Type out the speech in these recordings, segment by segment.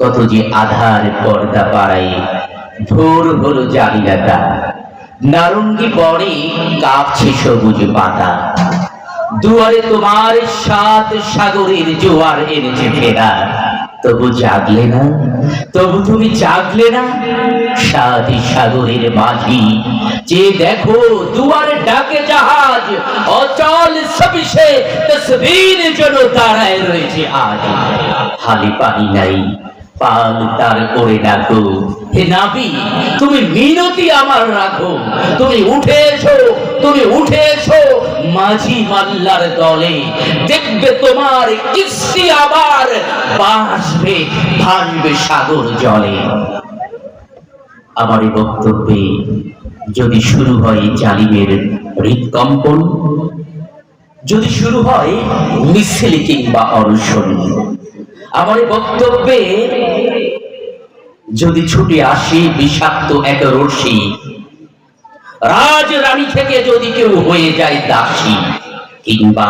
কত যে আধার পর্দা পাড়াই ভোর হলো জালিলাটা নারঙ্গি পরে কাঁপছে সবুজ পাতা। দুয়ারে তোমার সাত সাগরের জোয়ার এনেছে ফেরা। তবু জাগলে না, তবু তুমি জাগলে না। সাত সাগরের মাঝি, যে দেখো দুয়ারে ডাকে জাহাজ, অচল সবিষে তসবির জন্য দাঁড়ায় রয়েছে আজ। হালি পানি নাই পাল করে ডাকো হে নাবি, তুমি মিনতি আমার রাখো। তুমি উঠে এসো, তুমি উঠে এসো মাঝি মাল্লার দলে। দেখবে তোমার আবার বাসবে সাগর জলে। আমার এই বক্তব্যে যদি শুরু হয় জালিমের হৃদকম্পন, যদি শুরু হয় মিছিল কিংবা অনশন, আমার বক্তব্যে যদি ছুটে আসে বিষাক্ত এক রশি রাজ রানী থেকে যদি কেউ হয়ে যায় দাসী, কিংবা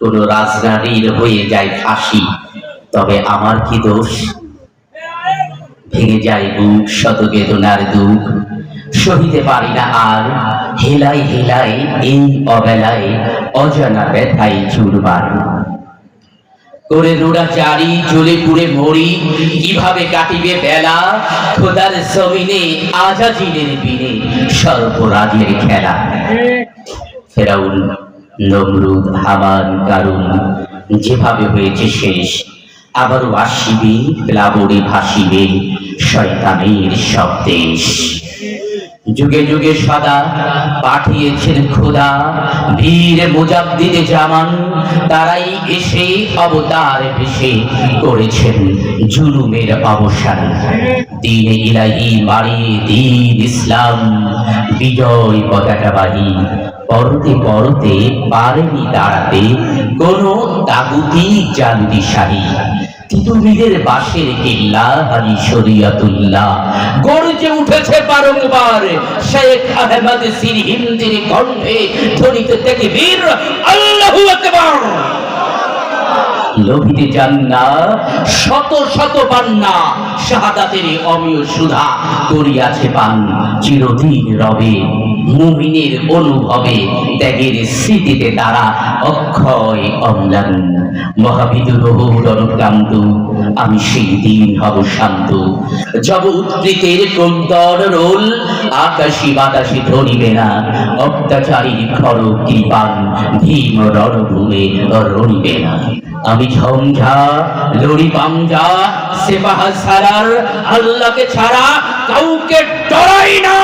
কোন রাজরানীর হয়ে যায় ফাঁসি, তবে আমার কি দোষ? ভেঙে যায় বুক শত বেদনার দুঃখ, সহিতে পারি না আর, হেলাই হেলাই এই অবেলায় অজানা ব্যথায় চুরবার করে রোড়াচারি জ্বলে পুড়ে মরি কীভাবে কাটিবে বেলা? খোদার জমিনে আজাজিনের বিনে সর্বরাজের খেলা। ফেরাউন, নমরুদ, হামান, কারুন, যেভাবে হয়েছে শেষ, আবারও আসিবে প্লাবরে ভাসিবে শয়তানের সব দেশ। যুগে যুগে সদা পাঠিয়েছেন খোদা। বীর মুজাদ্দিদে জামান, তারাই এসে অবতার ভেসে করেছেন জুলুমের অবসান। দিন ইলাহি মারিয়ে দিন ইসলাম, বিজয় পতাকাবাহী। পরতে পরতে পারেনি দাঁড়াতে কোন তাগুতি জান্দি শাহী তিতুমিরের বাসের কিল্লা হাজি শরিয়াতুল্লাহ। গর্জে উঠেছে বারংবার শেখ আহমদ সিরি হিন্দির কণ্ঠে ধ্বনিতে থেকে বীর আল্লাহু লোভিতে না শত শত পান্না শাহাদাতের অমীয় সুধা করিয়াছে পান চিরদিন রবে, মুমিনের অনুভবে, ত্যাগের স্মৃতিতে তারা অক্ষয় অম্লান। আমি সেই দিন হব শান্ত। জব কন্তর রোল, আকাশি বাতাসে ধরিবে না। অত্যাচারীর খর কৃপান ভীম রণভূমে রণিবে না। আমি ঝমঝা লড়ি পামঝা সেবাহা সারার আল্লাহকে ছাড়া কাউকে ডরাই না